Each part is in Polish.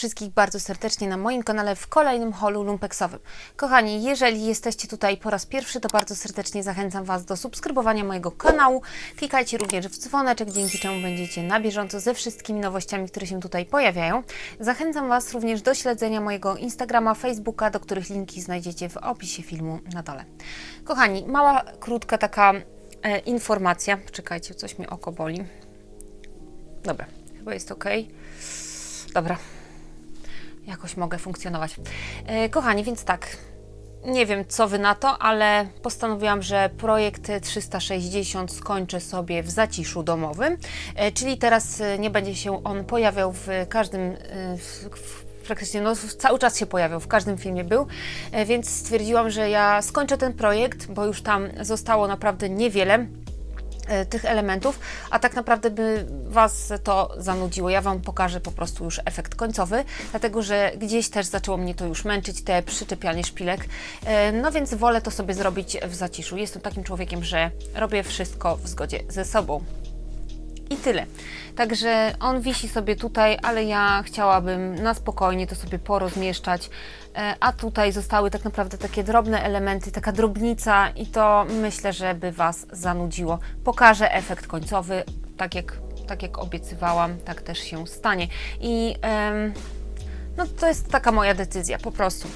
Wszystkich bardzo serdecznie na moim kanale w kolejnym holu lumpeksowym. Kochani, jeżeli jesteście tutaj po raz pierwszy, to bardzo serdecznie zachęcam Was do subskrybowania mojego kanału. Klikajcie również w dzwoneczek, dzięki czemu będziecie na bieżąco ze wszystkimi nowościami, które się tutaj pojawiają. Zachęcam Was również do śledzenia mojego Instagrama, Facebooka, do których linki znajdziecie w opisie filmu na dole. Kochani, mała, krótka taka e, informacja. Czekajcie, coś mi oko boli. Dobra, chyba jest ok. Dobra, jakoś mogę funkcjonować. E, kochani, więc tak, nie wiem co wy na to, ale postanowiłam, że projekt 360 skończę sobie w zaciszu domowym, e, czyli teraz e, nie będzie się on pojawiał w każdym. W, Praktycznie no, cały czas się pojawiał, w każdym filmie był, więc stwierdziłam, że ja skończę ten projekt, bo już tam zostało naprawdę niewiele tych elementów, a tak naprawdę by Was to zanudziło. Ja Wam pokażę po prostu już efekt końcowy, dlatego że gdzieś też zaczęło mnie to już męczyć, te przyczepianie szpilek. E, No więc wolę to sobie zrobić w zaciszu. Jestem takim człowiekiem, że robię wszystko w zgodzie ze sobą. I tyle. Także on wisi sobie tutaj, ale ja chciałabym na spokojnie to sobie porozmieszczać. E, A tutaj zostały tak naprawdę takie drobne elementy, taka drobnica i to myślę, że by Was zanudziło. Pokażę efekt końcowy, tak jak, tak jak obiecywałam, tak też się stanie. I no to jest taka moja decyzja, po prostu.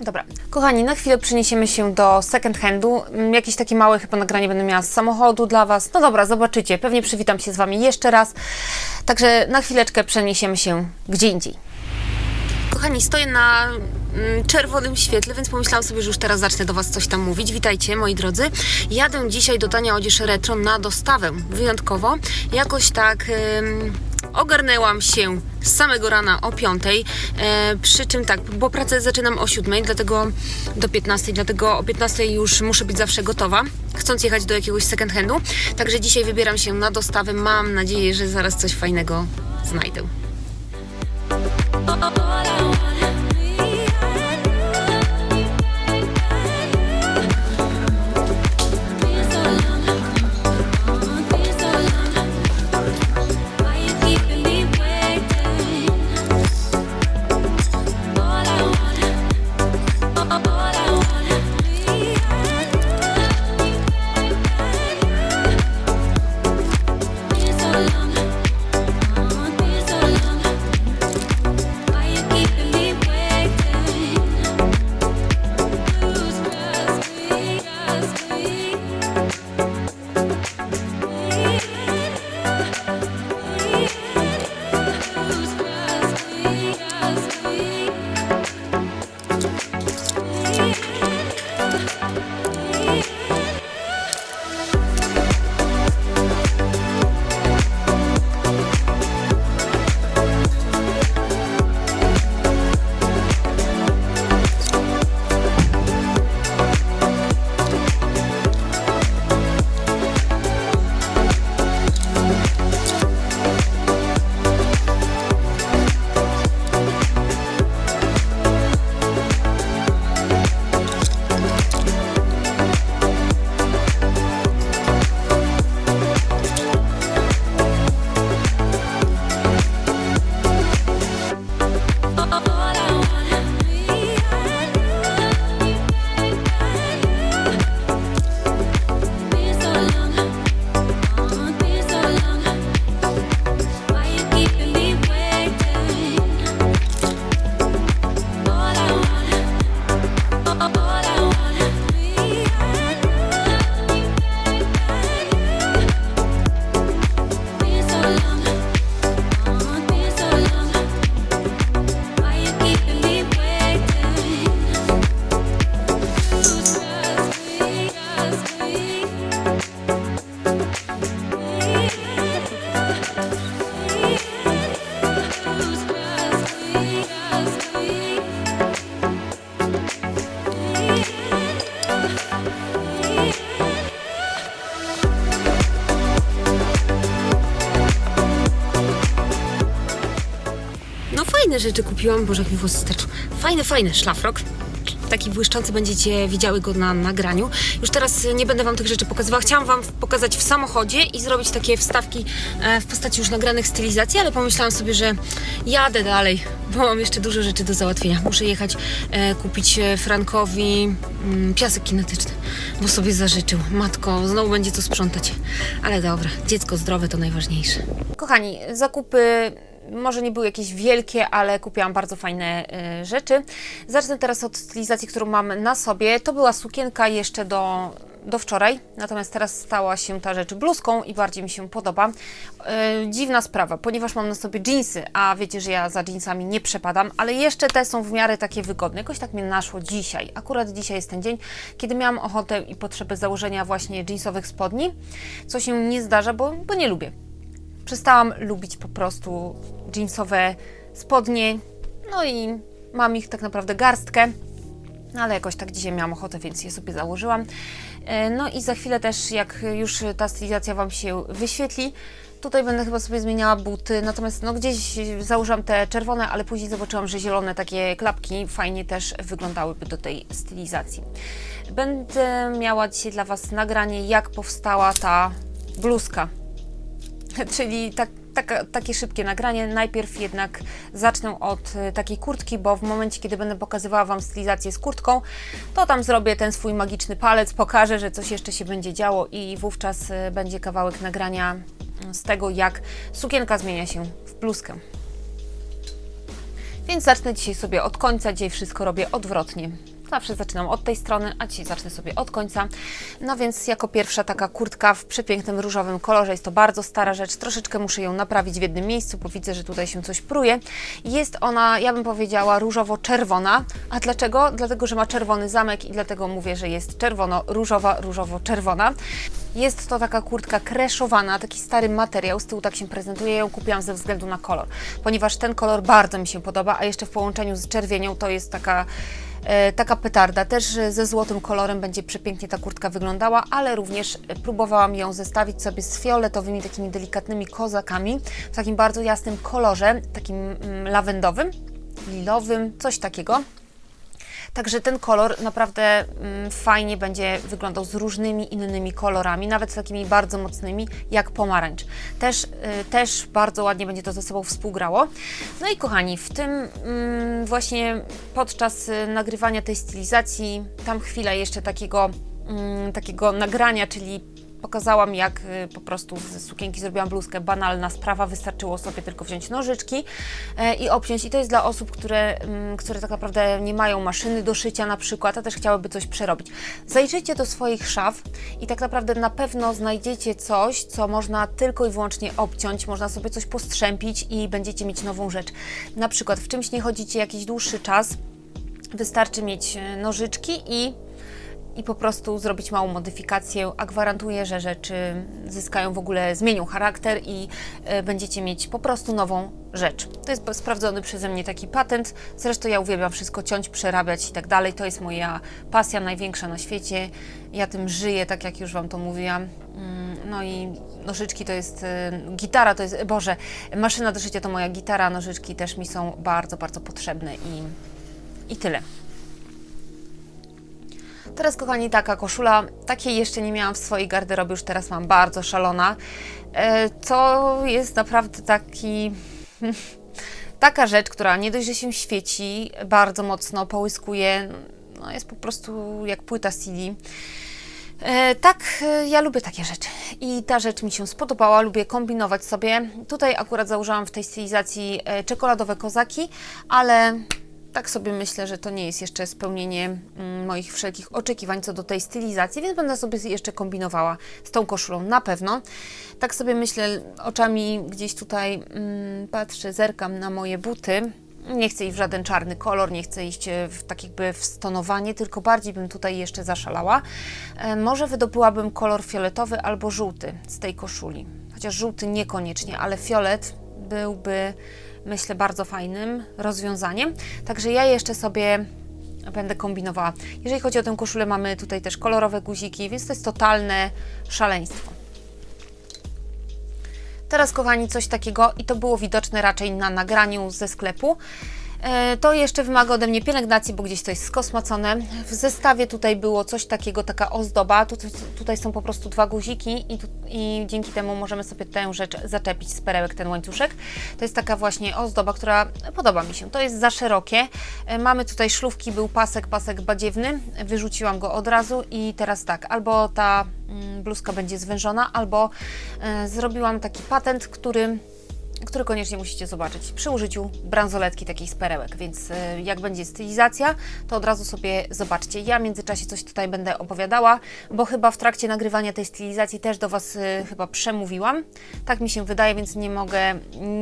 Dobra, kochani, na chwilę przeniesiemy się do second handu. Mm, Jakieś takie małe chyba nagranie będę miała z samochodu dla Was. No dobra, zobaczycie. Pewnie przywitam się z Wami jeszcze raz. Także na chwileczkę przeniesiemy się gdzie indziej. Kochani, stoję na czerwonym świetle, więc pomyślałam sobie, że już teraz zacznę do Was coś tam mówić. Witajcie, moi drodzy. Jadę dzisiaj do Tania Odzież Retro na dostawę. Wyjątkowo. Jakoś tak ogarnęłam się z samego rana o 5. E, przy czym tak, bo pracę zaczynam o 7, dlatego do 15, dlatego o 15 już muszę być zawsze gotowa, chcąc jechać do jakiegoś second handu. Także dzisiaj wybieram się na dostawę. Mam nadzieję, że zaraz coś fajnego znajdę. Rzeczy kupiłam, boże jak mi włosy sterczą. Fajny, fajny szlafrok. taki błyszczący, będziecie widziały go na nagraniu. Już teraz nie będę Wam tych rzeczy pokazywała. Chciałam Wam pokazać w samochodzie i zrobić takie wstawki e, w postaci już nagranych stylizacji, ale pomyślałam sobie, że jadę dalej, bo mam jeszcze dużo rzeczy do załatwienia. Muszę jechać e, kupić e, Frankowi mm, piasek kinetyczny, bo sobie zażyczył. Matko, znowu będzie to sprzątać. Ale dobra, dziecko zdrowe to najważniejsze. Kochani, zakupy może nie były jakieś wielkie, ale kupiłam bardzo fajne y, rzeczy. Zacznę teraz od stylizacji, którą mam na sobie. To była sukienka jeszcze do, do wczoraj, natomiast teraz stała się ta rzecz bluzką i bardziej mi się podoba. Y, dziwna sprawa, ponieważ mam na sobie jeansy, a wiecie, że ja za jeansami nie przepadam, ale jeszcze te są w miarę takie wygodne. Jakoś tak mnie naszło dzisiaj. Akurat dzisiaj jest ten dzień, kiedy miałam ochotę i potrzebę założenia właśnie jeansowych spodni, co się nie zdarza, bo, bo nie lubię przestałam lubić po prostu jeansowe spodnie. No i mam ich tak naprawdę garstkę. Ale jakoś tak dzisiaj miałam ochotę, więc je sobie założyłam. E, No i za chwilę też, jak już ta stylizacja Wam się wyświetli, tutaj będę chyba sobie zmieniała buty. Natomiast no gdzieś założyłam te czerwone, ale później zobaczyłam, że zielone takie klapki fajnie też wyglądałyby do tej stylizacji. Będę miała dzisiaj dla Was nagranie, jak powstała ta bluzka Czyli tak, taka, takie szybkie nagranie. Najpierw jednak zacznę od y, takiej kurtki, bo w momencie, kiedy będę pokazywała Wam stylizację z kurtką, to tam zrobię ten swój magiczny palec, pokażę, że coś jeszcze się będzie działo i wówczas y, będzie kawałek nagrania z tego, jak sukienka zmienia się w bluzkę. Więc zacznę dzisiaj sobie od końca, dzisiaj wszystko robię odwrotnie. Zawsze zaczynam od tej strony, a dzisiaj zacznę sobie od końca. No więc jako pierwsza taka kurtka w przepięknym różowym kolorze. Jest to bardzo stara rzecz. Troszeczkę muszę ją naprawić w jednym miejscu, bo widzę, że tutaj się coś pruje. Jest ona, ja bym powiedziała, różowo-czerwona. A dlaczego? Dlatego, że ma czerwony zamek i dlatego mówię, że jest czerwono-różowa, różowo-czerwona. Jest to taka kurtka kreszowana, taki stary materiał, z tyłu tak się prezentuje. Ją kupiłam ze względu na kolor, ponieważ ten kolor bardzo mi się podoba, a jeszcze w połączeniu z czerwienią to jest taka taka petarda. Też ze złotym kolorem będzie przepięknie ta kurtka wyglądała, ale również próbowałam ją zestawić sobie z fioletowymi, takimi delikatnymi kozakami, w takim bardzo jasnym kolorze, takim mm, lawendowym, lilowym, coś takiego. Także ten kolor naprawdę mm, fajnie będzie wyglądał z różnymi innymi kolorami, nawet z takimi bardzo mocnymi jak pomarańcz. Też, y, też bardzo ładnie będzie to ze sobą współgrało. No i kochani, w tym mm, właśnie podczas y, nagrywania tej stylizacji, tam chwilę jeszcze takiego, mm, takiego nagrania, czyli pokazałam, jak y, po prostu z sukienki zrobiłam bluzkę. Banalna sprawa, wystarczyło sobie tylko wziąć nożyczki e, i obciąć. I to jest dla osób, które, mm, które tak naprawdę nie mają maszyny do szycia na przykład, a też chciałyby coś przerobić. Zajrzyjcie do swoich szaf i tak naprawdę na pewno znajdziecie coś, co można tylko i wyłącznie obciąć, można sobie coś postrzępić i będziecie mieć nową rzecz. Na przykład w czymś nie chodzicie jakiś dłuższy czas, wystarczy mieć e, nożyczki i i po prostu zrobić małą modyfikację, a gwarantuję, że rzeczy zyskają w ogóle, zmienią charakter i y, będziecie mieć po prostu nową rzecz. To jest sprawdzony przeze mnie taki patent. Zresztą ja uwielbiam wszystko ciąć, przerabiać i tak dalej. To jest moja pasja największa na świecie. Ja tym żyję, tak jak już Wam to mówiłam. Mm, no i nożyczki to jest, y, gitara to jest, Boże, maszyna do szycia to moja gitara, nożyczki też mi są bardzo, bardzo potrzebne i, i tyle. Teraz, kochani, taka koszula, takiej jeszcze nie miałam w swojej garderobie, już teraz mam bardzo szalona. E, to jest naprawdę taki... taka rzecz, która nie dość, że się świeci, bardzo mocno połyskuje, no jest po prostu jak płyta CD. E, tak, e, ja lubię takie rzeczy i ta rzecz mi się spodobała, lubię kombinować sobie. Tutaj akurat założyłam w tej stylizacji e, czekoladowe kozaki, ale tak sobie myślę, że to nie jest jeszcze spełnienie mm, moich wszelkich oczekiwań co do tej stylizacji, więc będę sobie jeszcze kombinowała z tą koszulą na pewno. Tak sobie myślę, oczami gdzieś tutaj mm, patrzę, zerkam na moje buty. Nie chcę iść w żaden czarny kolor, nie chcę iść e, w tak jakby w stonowanie, tylko bardziej bym tutaj jeszcze zaszalała. E, może wydobyłabym kolor fioletowy albo żółty z tej koszuli. Chociaż żółty niekoniecznie, ale fiolet byłby myślę, bardzo fajnym rozwiązaniem. Także ja jeszcze sobie będę kombinowała. Jeżeli chodzi o tę koszulę, mamy tutaj też kolorowe guziki, więc to jest totalne szaleństwo. Teraz, kochani, coś takiego i to było widoczne raczej na nagraniu ze sklepu. E, To jeszcze wymaga ode mnie pielęgnacji, bo gdzieś to jest skosmacone. W zestawie tutaj było coś takiego, taka ozdoba. Tu, tutaj są po prostu dwa guziki i, tu, i dzięki temu możemy sobie tę rzecz zaczepić z perełek, ten łańcuszek. To jest taka właśnie ozdoba, która podoba mi się. To jest za szerokie. E, Mamy tutaj szlówki, był pasek, pasek badziewny. Wyrzuciłam go od razu i teraz tak, albo ta mm, bluzka będzie zwężona, albo e, zrobiłam taki patent, który który koniecznie musicie zobaczyć przy użyciu bransoletki takiej z perełek, więc e, jak będzie stylizacja, to od razu sobie zobaczcie. Ja w międzyczasie coś tutaj będę opowiadała, bo chyba w trakcie nagrywania tej stylizacji też do Was e, chyba przemówiłam. Tak mi się wydaje, więc nie mogę,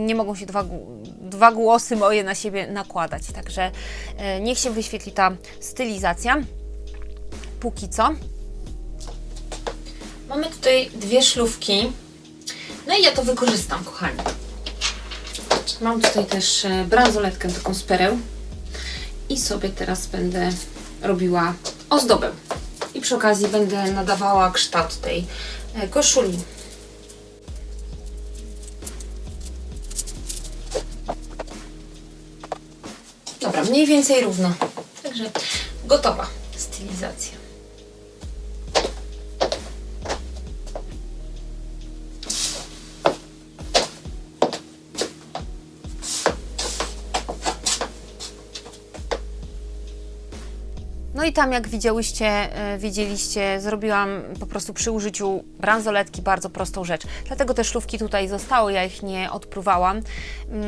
nie mogą się dwa, dwa głosy moje na siebie nakładać. Także e, niech się wyświetli ta stylizacja. Póki co. Mamy tutaj dwie szlówki. No i ja to wykorzystam, kochani. Mam tutaj też e, bransoletkę taką z pereł i sobie teraz będę robiła ozdobę. I przy okazji będę nadawała kształt tej e, koszuli. Dobra, mniej więcej równo. Także gotowa stylizacja. I tam, jak widziałyście, e, widzieliście, zrobiłam po prostu przy użyciu bransoletki bardzo prostą rzecz. Dlatego te szlówki tutaj zostały, ja ich nie odpruwałam.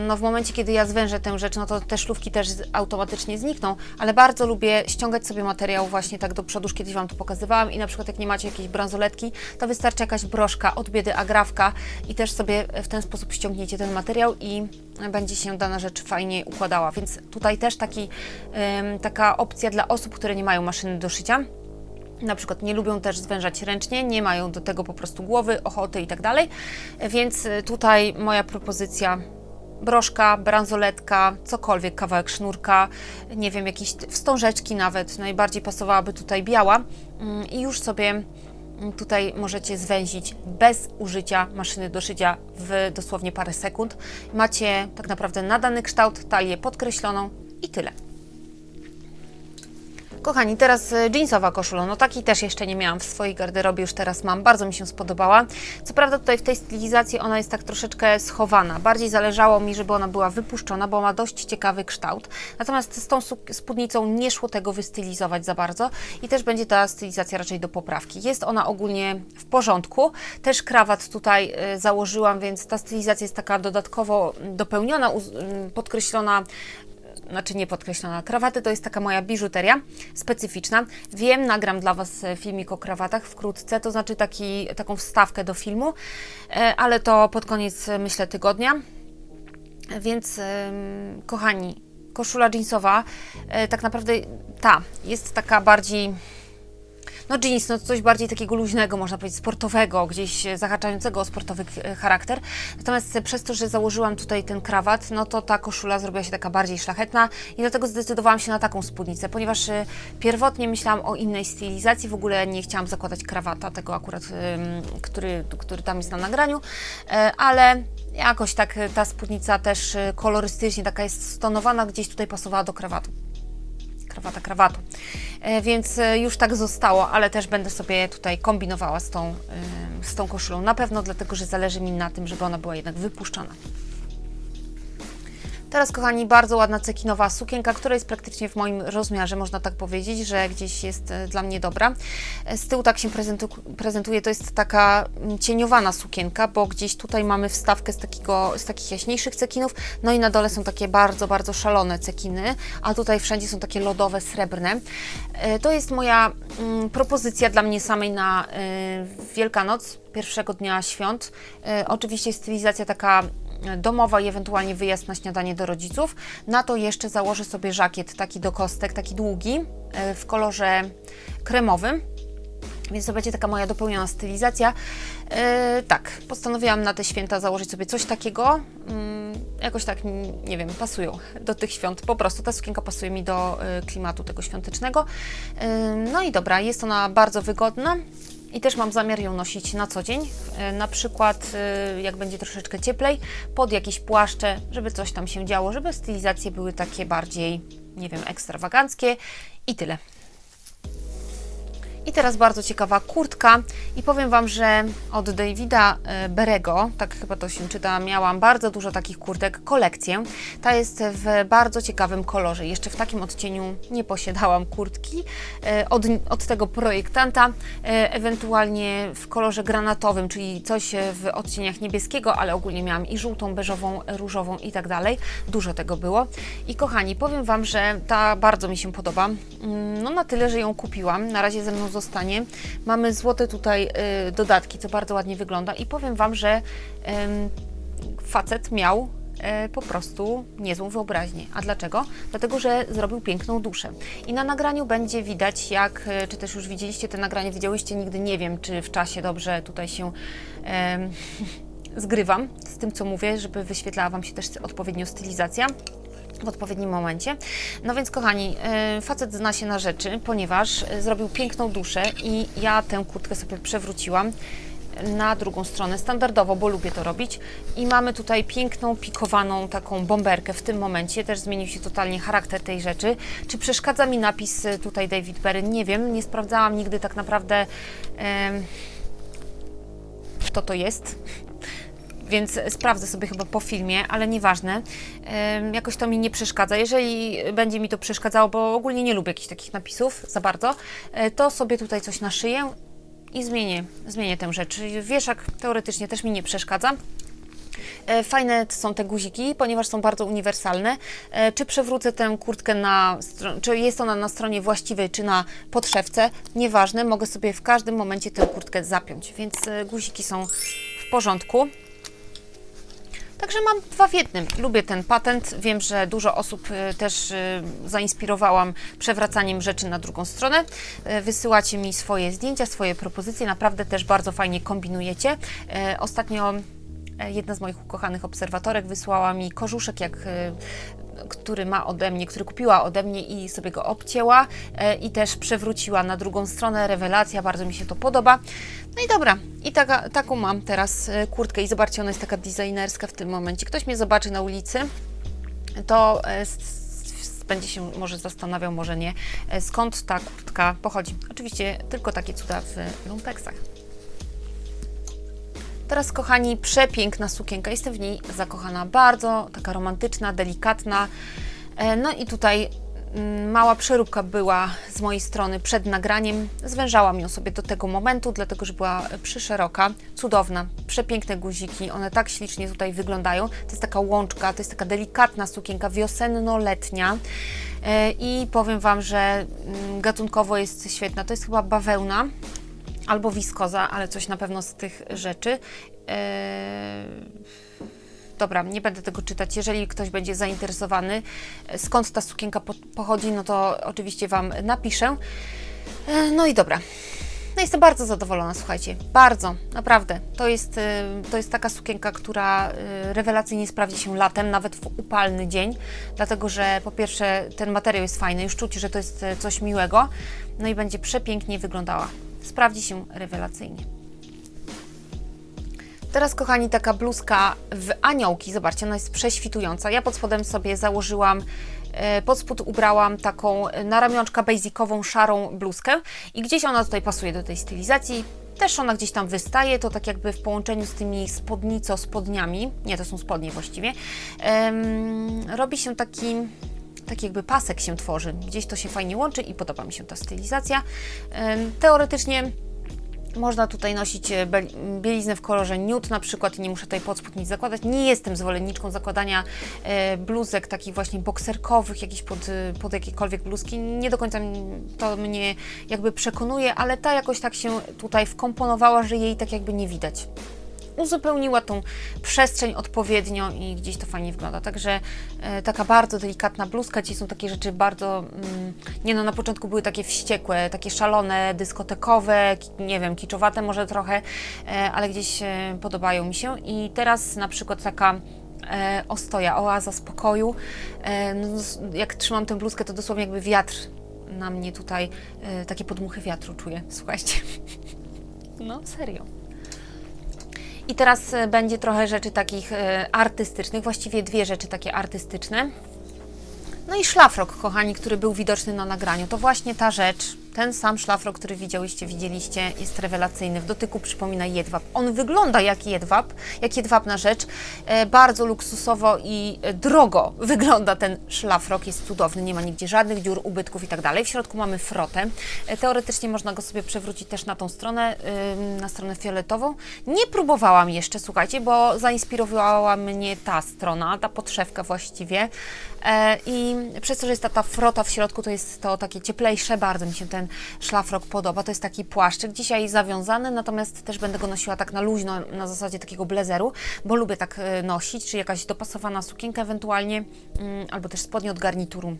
No w momencie, kiedy ja zwężę tę rzecz, no to te szlówki też automatycznie znikną, ale bardzo lubię ściągać sobie materiał właśnie tak do przodu, już kiedyś Wam to pokazywałam i na przykład jak nie macie jakiejś bransoletki, to wystarczy jakaś broszka od biedy agrafka i też sobie w ten sposób ściągniecie ten materiał i będzie się dana rzecz fajnie układała. Więc tutaj też taki, taka opcja dla osób, które nie mają maszyny do szycia. Na przykład nie lubią też zwężać ręcznie, nie mają do tego po prostu głowy, ochoty i tak. Więc y, tutaj moja propozycja broszka, bransoletka, cokolwiek, kawałek sznurka, nie wiem, jakieś wstążeczki nawet, najbardziej pasowałaby tutaj biała Mm, i już sobie mm, tutaj możecie zwęzić bez użycia maszyny do szycia w dosłownie parę sekund. Macie tak naprawdę nadany kształt, talię podkreśloną i tyle. Kochani, teraz e, jeansowa koszula. No takiej też jeszcze nie miałam w swojej garderobie, już teraz mam. Bardzo mi się spodobała. Co prawda tutaj w tej stylizacji ona jest tak troszeczkę schowana. Bardziej zależało mi, żeby ona była wypuszczona, bo ma dość ciekawy kształt. Natomiast z tą spódnicą nie szło tego wystylizować za bardzo i też będzie ta stylizacja raczej do poprawki. Jest ona ogólnie w porządku. Też krawat tutaj e, założyłam, więc ta stylizacja jest taka dodatkowo dopełniona, uz- m, podkreślona znaczy nie podkreślona. Krawaty to jest taka moja biżuteria specyficzna. Wiem, nagram dla Was e, filmik o krawatach wkrótce, to znaczy taki, taką wstawkę do filmu, e, ale to pod koniec, e, myślę, tygodnia. Więc, kochani, koszula jeansowa, tak naprawdę ta jest taka bardziej no jeans, no coś bardziej takiego luźnego, można powiedzieć, sportowego, gdzieś e, zahaczającego o sportowy e, charakter. Natomiast e, przez to, że założyłam tutaj ten krawat, no to ta koszula zrobiła się taka bardziej szlachetna i dlatego zdecydowałam się na taką spódnicę, ponieważ pierwotnie myślałam o innej stylizacji, w ogóle nie chciałam zakładać krawata, tego akurat, który, który tam jest na nagraniu, ale jakoś tak ta spódnica też kolorystycznie taka jest stonowana, gdzieś tutaj pasowała do krawatu krawata krawatu. E, Więc e, już tak zostało, ale też będę sobie tutaj kombinowała z tą, em, z tą koszulą. Na pewno dlatego, że zależy mi na tym, żeby ona była jednak wypuszczona. Teraz, kochani, bardzo ładna cekinowa sukienka, która jest praktycznie w moim rozmiarze, można tak powiedzieć, że gdzieś jest e, dla mnie dobra. E, Z tyłu tak się prezentu prezentuje, to jest taka mm, cieniowana sukienka, bo gdzieś tutaj mamy wstawkę z, takiego, z takich jaśniejszych cekinów, no i na dole są takie bardzo, bardzo szalone cekiny, a tutaj wszędzie są takie lodowe, srebrne. E, To jest moja mm, propozycja dla mnie samej na Wielkanoc, pierwszego dnia świąt. Oczywiście stylizacja taka domowa i ewentualnie wyjazd na śniadanie do rodziców. Na to jeszcze założę sobie żakiet taki do kostek, taki długi, e, w kolorze kremowym. Więc to będzie taka moja dopełniona stylizacja. E, tak, postanowiłam na te święta założyć sobie coś takiego. Mm, jakoś tak, nie wiem, pasują do tych świąt. Po prostu ta sukienka pasuje mi do e, klimatu tego świątecznego. E, no i dobra, jest ona bardzo wygodna. I też mam zamiar ją nosić na co dzień. E, Na przykład, e, jak będzie troszeczkę cieplej, pod jakieś płaszcze, żeby coś tam się działo, żeby stylizacje były takie bardziej, nie wiem, ekstrawaganckie i tyle. I teraz bardzo ciekawa kurtka i powiem Wam, że od Davida e, Berego, tak chyba to się czyta, miałam bardzo dużo takich kurtek, kolekcję. Ta jest w bardzo ciekawym kolorze. Jeszcze w takim odcieniu nie posiadałam kurtki e, od, od tego projektanta, e, ewentualnie w kolorze granatowym, czyli coś w odcieniach niebieskiego, ale ogólnie miałam i żółtą, beżową, różową i tak dalej. Dużo tego było. I kochani, powiem Wam, że ta bardzo mi się podoba. Mm, No na tyle, że ją kupiłam. Na razie ze mną Mamy złote tutaj y, dodatki, co bardzo ładnie wygląda i powiem Wam, że ym, facet miał e, po prostu niezłą wyobraźnię. A dlaczego? Dlatego, że zrobił piękną duszę. I na nagraniu będzie widać, jak, e, czy też już widzieliście te nagranie, widziałyście, nigdy nie wiem, czy w czasie dobrze tutaj się em, zgrywam z tym, co mówię, żeby wyświetlała Wam się też odpowiednio stylizacja w odpowiednim momencie. No więc kochani, e, facet zna się na rzeczy, ponieważ e, zrobił piękną duszę i ja tę kurtkę sobie przewróciłam na drugą stronę, standardowo, bo lubię to robić. I mamy tutaj piękną, pikowaną taką bomberkę w tym momencie. Też zmienił się totalnie charakter tej rzeczy. Czy przeszkadza mi napis e, tutaj David Berry? Nie wiem, nie sprawdzałam nigdy tak naprawdę, em, kto to jest więc sprawdzę sobie chyba po filmie, ale nieważne. Jakoś to mi nie przeszkadza. Jeżeli będzie mi to przeszkadzało, bo ogólnie nie lubię jakichś takich napisów za bardzo, y, to sobie tutaj coś naszyję i zmienię, zmienię tę rzecz. Wieszak teoretycznie też mi nie przeszkadza. E, Fajne są te guziki, ponieważ są bardzo uniwersalne. E, Czy przewrócę tę kurtkę na, czy jest ona na stronie właściwej, czy na podszewce, nieważne, mogę sobie w każdym momencie tę kurtkę zapiąć, więc e, guziki są w porządku. Także mam dwa w jednym. Lubię ten patent. Wiem, że dużo osób y, też y, zainspirowałam przewracaniem rzeczy na drugą stronę. Y, Wysyłacie mi swoje zdjęcia, swoje propozycje. Naprawdę też bardzo fajnie kombinujecie. Ostatnio jedna z moich ukochanych obserwatorek wysłała mi korzuszek, jak y, który ma ode mnie, który kupiła ode mnie i sobie go obcięła e, i też przewróciła na drugą stronę. Rewelacja, bardzo mi się to podoba. No i dobra, i taka, taką mam teraz e, kurtkę i zobaczcie, ona jest taka designerska w tym momencie. Ktoś mnie zobaczy na ulicy, to e, będzie się może zastanawiał, może nie, e, skąd ta kurtka pochodzi. Oczywiście tylko takie cuda w lumpeksach. Teraz, kochani, przepiękna sukienka. Jestem w niej zakochana. Bardzo taka romantyczna, delikatna. E, No i tutaj mm, mała przeróbka była z mojej strony przed nagraniem. Zwężałam ją sobie do tego momentu, dlatego że była przyszeroka. Cudowna, przepiękne guziki. One tak ślicznie tutaj wyglądają. To jest taka łączka, to jest taka delikatna sukienka wiosenno-letnia. E, I powiem Wam, że mm, gatunkowo jest świetna. To jest chyba bawełna albo wiskoza, ale coś na pewno z tych rzeczy. Eee, Dobra, nie będę tego czytać. Jeżeli ktoś będzie zainteresowany, e, skąd ta sukienka po pochodzi, no to oczywiście Wam napiszę. E, No i dobra. No jestem bardzo zadowolona, słuchajcie. Bardzo, naprawdę. To jest, e, to jest taka sukienka, która e, rewelacyjnie sprawdzi się latem, nawet w upalny dzień, dlatego że po pierwsze ten materiał jest fajny, już czuć, że to jest e, coś miłego, no i będzie przepięknie wyglądała. Sprawdzi się rewelacyjnie. Teraz, kochani, taka bluzka w aniołki. Zobaczcie, ona jest prześwitująca. Ja pod spodem sobie założyłam, e, pod spód ubrałam taką e, na ramionczka basicową, szarą bluzkę i gdzieś ona tutaj pasuje do tej stylizacji. Też ona gdzieś tam wystaje, to tak jakby w połączeniu z tymi spodnico spodniami, nie, to są spodnie właściwie, robi się taki taki jakby pasek się tworzy. Gdzieś to się fajnie łączy i podoba mi się ta stylizacja. Teoretycznie można tutaj nosić e, bieliznę w kolorze nude na przykład i nie muszę tutaj pod spód nic zakładać. Nie jestem zwolenniczką zakładania e, bluzek takich właśnie bokserkowych, jakichś pod, e, pod jakiekolwiek bluzki. Nie do końca to mnie jakby przekonuje, ale ta jakoś tak się tutaj wkomponowała, że jej tak jakby nie widać uzupełniła tą przestrzeń odpowiednio i gdzieś to fajnie wygląda. Także e, taka bardzo delikatna bluzka. Dzisiaj są takie rzeczy bardzo, mm, nie no, na początku były takie wściekłe, takie szalone, dyskotekowe, nie wiem, kiczowate może trochę, e, ale gdzieś e, podobają mi się. I teraz na przykład taka e, ostoja, oaza spokoju. E, no, jak trzymam tę bluzkę, to dosłownie jakby wiatr na mnie tutaj, e, takie podmuchy wiatru czuję, słuchajcie. No, serio. I teraz e, będzie trochę rzeczy takich e, artystycznych, właściwie dwie rzeczy takie artystyczne. No i szlafrok, kochani, który był widoczny na nagraniu. To właśnie ta rzecz, ten sam szlafrok, który widziałyście, widzieliście, jest rewelacyjny. W dotyku przypomina jedwab. On wygląda jak jedwab, jak jedwabna rzecz. E, bardzo luksusowo i e, drogo wygląda ten szlafrok. Jest cudowny, nie ma nigdzie żadnych dziur, ubytków i tak. W środku mamy frotę. E, teoretycznie można go sobie przewrócić też na tą stronę, na stronę fioletową. Nie próbowałam jeszcze, słuchajcie, bo zainspirowała mnie ta strona, ta podszewka właściwie. E, I przez to, że jest ta, ta frota w środku, to jest to takie cieplejsze, bardzo mi się ten szlafrok podoba. To jest taki płaszczyk, dzisiaj zawiązany, natomiast też będę go nosiła tak na luźno, na zasadzie takiego blezeru, bo lubię tak e, nosić, czy jakaś dopasowana sukienka ewentualnie, mm, albo też spodnie od garnituru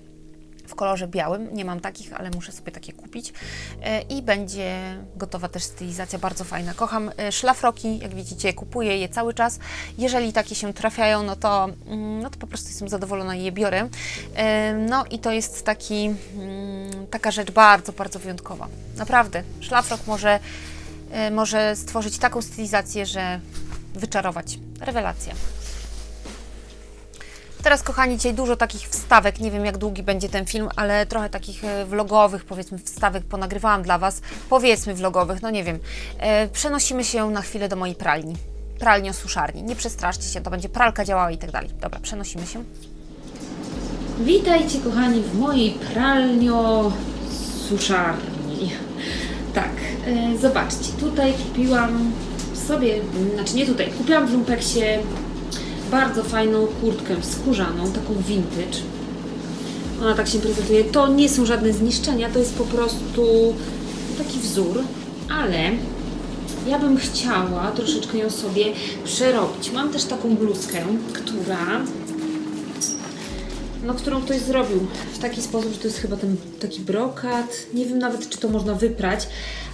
w kolorze białym. Nie mam takich, ale muszę sobie takie kupić. E, I będzie gotowa też stylizacja bardzo fajna. Kocham e, szlafroki, jak widzicie, kupuję je cały czas. Jeżeli takie się trafiają, no to, mm, no to po prostu jestem zadowolona i je biorę. E, No i to jest taki, mm, taka rzecz bardzo, bardzo wyjątkowa. Naprawdę. Szlafrok może, może stworzyć taką stylizację, że wyczarować. Rewelacja. Teraz, kochani, dzisiaj dużo takich wstawek. Nie wiem, jak długi będzie ten film, ale trochę takich e, vlogowych, powiedzmy, wstawek ponagrywałam dla Was. Powiedzmy vlogowych, no nie wiem. E, przenosimy się na chwilę do mojej pralni. Pralnio-suszarni. Nie przestraszcie się, to będzie pralka działała i tak dalej. Dobra, przenosimy się. Witajcie kochani w mojej pralnio-suszarni. Tak, e, zobaczcie, tutaj kupiłam sobie, znaczy nie tutaj, kupiłam w Lumpeksie bardzo fajną kurtkę skórzaną, taką vintage. Ona tak się prezentuje. To nie są żadne zniszczenia, to jest po prostu taki wzór, ale ja bym chciała troszeczkę ją sobie przerobić. Mam też taką bluzkę, która no, którą ktoś zrobił w taki sposób, że to jest chyba ten taki brokat. Nie wiem nawet, czy to można wyprać,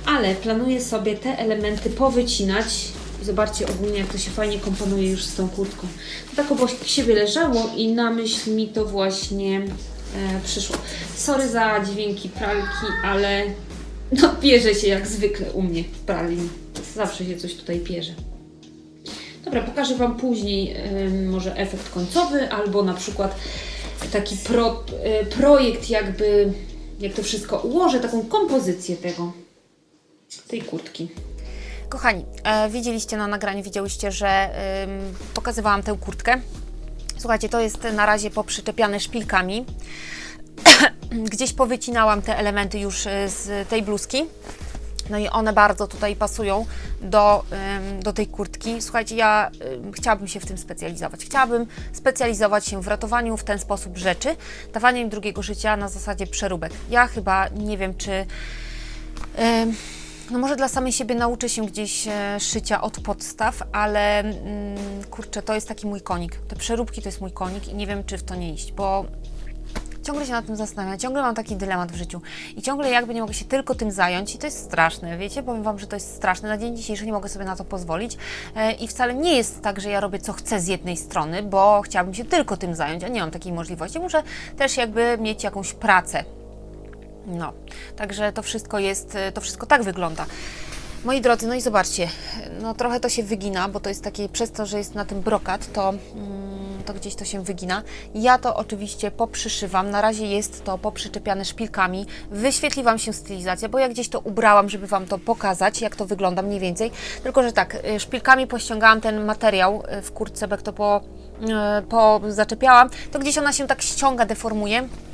ale planuję sobie te elementy powycinać. I Zobaczcie ogólnie, jak to się fajnie komponuje już z tą kurtką. To tak obok siebie leżało i na myśl mi to właśnie e, przyszło. Sorry za dźwięki pralki, ale no pierze się jak zwykle u mnie w pralni. Zawsze się coś tutaj pierze. Dobra, pokażę Wam później może efekt końcowy, albo na przykład taki pro, e, projekt jakby, jak to wszystko ułożę, taką kompozycję tego, tej kurtki. Kochani, e, widzieliście na nagraniu, widziałyście, że pokazywałam tę kurtkę. Słuchajcie, to jest na razie poprzyczepiane szpilkami. Gdzieś powycinałam te elementy już e, z tej bluzki. No i one bardzo tutaj pasują do, do tej kurtki. Słuchajcie, ja ym, chciałabym się w tym specjalizować. Chciałabym specjalizować się w ratowaniu w ten sposób rzeczy, dawaniem drugiego życia na zasadzie przeróbek. Ja chyba nie wiem, czy Ym, no może dla samej siebie nauczę się gdzieś e, szycia od podstaw, ale mm, kurczę, to jest taki mój konik. Te przeróbki to jest mój konik i nie wiem, czy w to nie iść, bo ciągle się nad tym zastanawiam, ciągle mam taki dylemat w życiu i ciągle jakby nie mogę się tylko tym zająć i to jest straszne, wiecie, powiem Wam, że to jest straszne. Na dzień dzisiejszy nie mogę sobie na to pozwolić e, i wcale nie jest tak, że ja robię co chcę z jednej strony, bo chciałabym się tylko tym zająć, a nie mam takiej możliwości. Muszę też jakby mieć jakąś pracę no, także to wszystko jest, to wszystko tak wygląda. Moi drodzy, no i zobaczcie, no trochę to się wygina, bo to jest takie, przez to, że jest na tym brokat, to, mm, to gdzieś to się wygina. Ja to oczywiście poprzyszywam, na razie jest to poprzyczepiane szpilkami, wyświetli Wam się stylizacja, bo ja gdzieś to ubrałam, żeby Wam to pokazać, jak to wygląda mniej więcej, tylko że tak, y, szpilkami pościągałam ten materiał y, w kurtce, jak to po, po zaczepiałam, to gdzieś ona się tak ściąga, deformuje, E,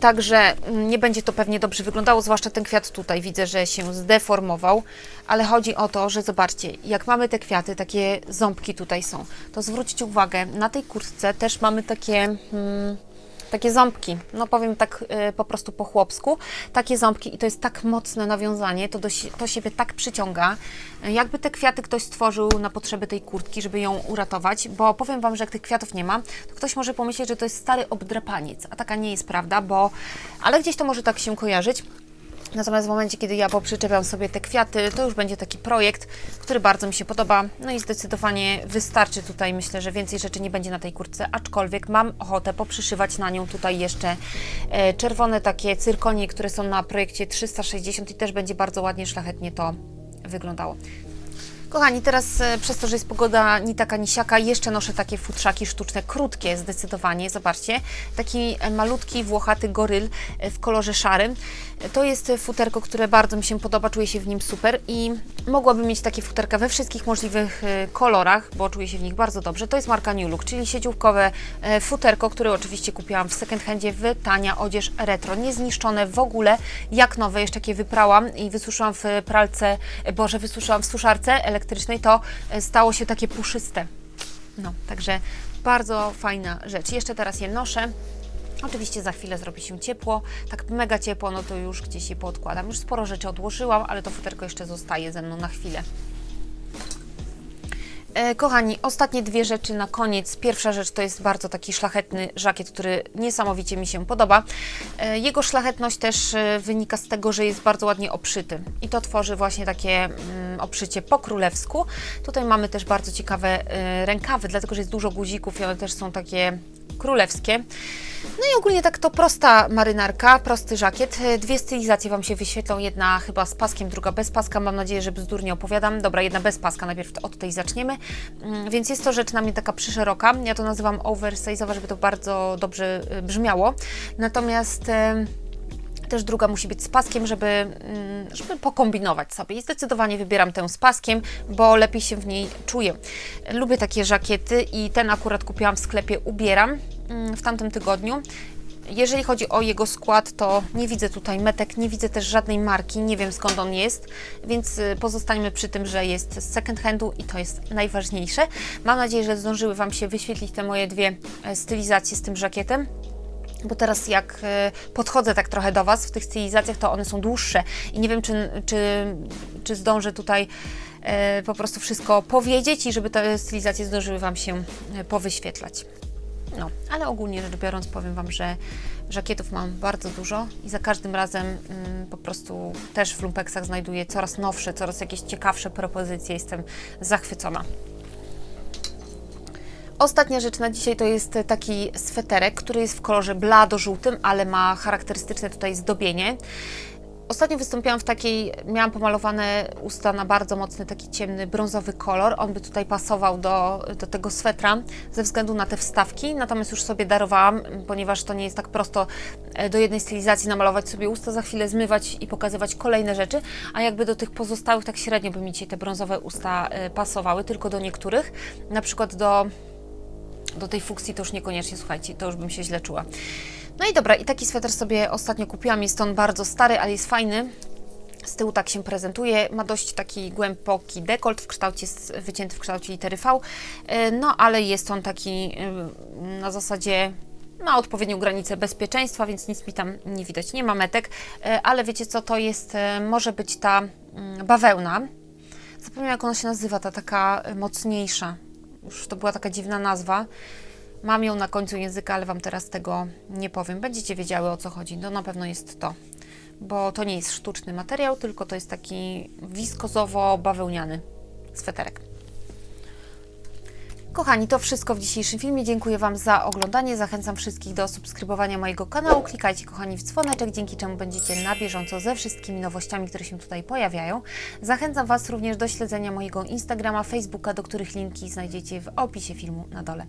Także mm, nie będzie to pewnie dobrze wyglądało, zwłaszcza ten kwiat tutaj. Widzę, że się zdeformował, ale chodzi o to, że zobaczcie, jak mamy te kwiaty, takie ząbki tutaj są, to zwróćcie uwagę, na tej kurtce też mamy takie, mm, takie ząbki, no powiem tak e, po prostu po chłopsku, takie ząbki i to jest tak mocne nawiązanie, to do, to siebie tak przyciąga, jakby te kwiaty ktoś stworzył na potrzeby tej kurtki, żeby ją uratować, bo powiem Wam, że jak tych kwiatów nie ma, to ktoś może pomyśleć, że to jest stary obdrapaniec, a taka nie jest prawda, bo, ale gdzieś to może tak się kojarzyć. Natomiast w momencie, kiedy ja poprzyczepiam sobie te kwiaty, to już będzie taki projekt, który bardzo mi się podoba. No i zdecydowanie wystarczy tutaj. Myślę, że więcej rzeczy nie będzie na tej kurtce, aczkolwiek mam ochotę poprzyszywać na nią tutaj jeszcze e, czerwone takie cyrkonie, które są na projekcie 360 i też będzie bardzo ładnie, szlachetnie to wyglądało. Kochani, teraz e, przez to, że jest pogoda ni taka, ni siaka, jeszcze noszę takie futrzaki sztuczne, krótkie zdecydowanie. Zobaczcie, taki e, malutki, włochaty goryl e, w kolorze szarym. To jest futerko, które bardzo mi się podoba, czuję się w nim super i mogłabym mieć takie futerka we wszystkich możliwych kolorach, bo czuję się w nich bardzo dobrze. To jest marka New Look, czyli sieciówkowe futerko, które oczywiście kupiłam w second handzie w tania odzież retro. Niezniszczone w ogóle, jak nowe, jeszcze takie wyprałam i wysuszyłam w pralce, boże, wysuszyłam w suszarce to e, stało się takie puszyste. No, także bardzo fajna rzecz. Jeszcze teraz je noszę. Oczywiście za chwilę zrobi się ciepło, tak mega ciepło, no to już gdzieś je poodkładam. Już sporo rzeczy odłożyłam, ale to futerko jeszcze zostaje ze mną na chwilę. E, Kochani, ostatnie dwie rzeczy na koniec. Pierwsza rzecz to jest bardzo taki szlachetny żakiet, który niesamowicie mi się podoba. E, Jego szlachetność też e, wynika z tego, że jest bardzo ładnie obszyty i to tworzy właśnie takie mm, obszycie po królewsku. Tutaj mamy też bardzo ciekawe rękawy, dlatego że jest dużo guzików i one też są takie królewskie. No i ogólnie tak to prosta marynarka, prosty żakiet. Dwie stylizacje Wam się wyświetlą, jedna chyba z paskiem, druga bez paska. Mam nadzieję, że bzdur nie opowiadam. Dobra, jedna bez paska, najpierw od tej zaczniemy. Mm, Więc jest to rzecz na mnie taka przyszeroka. Ja to nazywam oversize'owa, żeby to bardzo dobrze e, brzmiało. Natomiast... też druga musi być z paskiem, żeby, mm, żeby pokombinować sobie. I zdecydowanie wybieram tę z paskiem, bo lepiej się w niej czuję. Lubię takie żakiety i ten akurat kupiłam w sklepie Ubieram mm, w tamtym tygodniu. Jeżeli chodzi o jego skład, to nie widzę tutaj metek, nie widzę też żadnej marki, nie wiem skąd on jest, więc y, pozostańmy przy tym, że jest z second handu i to jest najważniejsze. Mam nadzieję, że zdążyły Wam się wyświetlić te moje dwie e, stylizacje z tym żakietem. Bo teraz jak e, podchodzę tak trochę do Was w tych stylizacjach, to one są dłuższe i nie wiem, czy, czy, czy zdążę tutaj e, po prostu wszystko powiedzieć i żeby te stylizacje zdążyły Wam się e, powyświetlać. No, ale ogólnie rzecz biorąc powiem Wam, że żakietów mam bardzo dużo i za każdym razem mm, po prostu też w lumpeksach znajduję coraz nowsze, coraz jakieś ciekawsze propozycje. Jestem zachwycona. Ostatnia rzecz na dzisiaj to jest taki sweterek, który jest w kolorze blado-żółtym, ale ma charakterystyczne tutaj zdobienie. Ostatnio wystąpiłam w takiej, miałam pomalowane usta na bardzo mocny, taki ciemny, brązowy kolor. On by tutaj pasował do, do tego swetra ze względu na te wstawki, natomiast już sobie darowałam, ponieważ to nie jest tak prosto e, do jednej stylizacji namalować sobie usta, za chwilę zmywać i pokazywać kolejne rzeczy, a jakby do tych pozostałych tak średnio by mi dzisiaj te brązowe usta e, pasowały, tylko do niektórych, na przykład do do tej fuksji to już niekoniecznie, słuchajcie, to już bym się źle czuła. No i dobra, i taki sweter sobie ostatnio kupiłam, jest on bardzo stary, ale jest fajny. Z tyłu tak się prezentuje, ma dość taki głęboki dekolt w kształcie, wycięty w kształcie litery V, E, no ale jest on taki na zasadzie ma odpowiednią granicę bezpieczeństwa, więc nic mi tam nie widać, nie ma metek, E, ale wiecie co, to jest, e, może być ta mm, bawełna, zapomniałam jak ona się nazywa, ta taka mocniejsza, już to była taka dziwna nazwa. Mam ją na końcu języka, ale Wam teraz tego nie powiem. Będziecie wiedziały o co chodzi. No na pewno jest to, bo to nie jest sztuczny materiał, tylko to jest taki wiskozowo-bawełniany sweterek. Kochani, to wszystko w dzisiejszym filmie. Dziękuję Wam za oglądanie. Zachęcam wszystkich do subskrybowania mojego kanału. Klikajcie, kochani, w dzwoneczek, dzięki czemu będziecie na bieżąco ze wszystkimi nowościami, które się tutaj pojawiają. Zachęcam Was również do śledzenia mojego Instagrama, Facebooka, do których linki znajdziecie w opisie filmu na dole.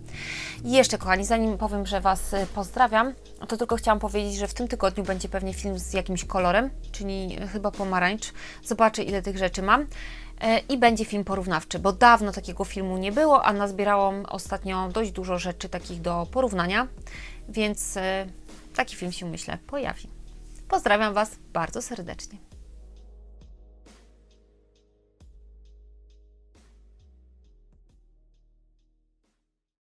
I jeszcze, kochani, zanim powiem, że Was y, pozdrawiam, to tylko chciałam powiedzieć, że w tym tygodniu będzie pewnie film z jakimś kolorem, czyli chyba pomarańcz. Zobaczę, ile tych rzeczy mam. E, i będzie film porównawczy, bo dawno takiego filmu nie było, a nazbierałam ostatnio dość dużo rzeczy takich do porównania, więc e, taki film się myślę pojawi. Pozdrawiam Was bardzo serdecznie.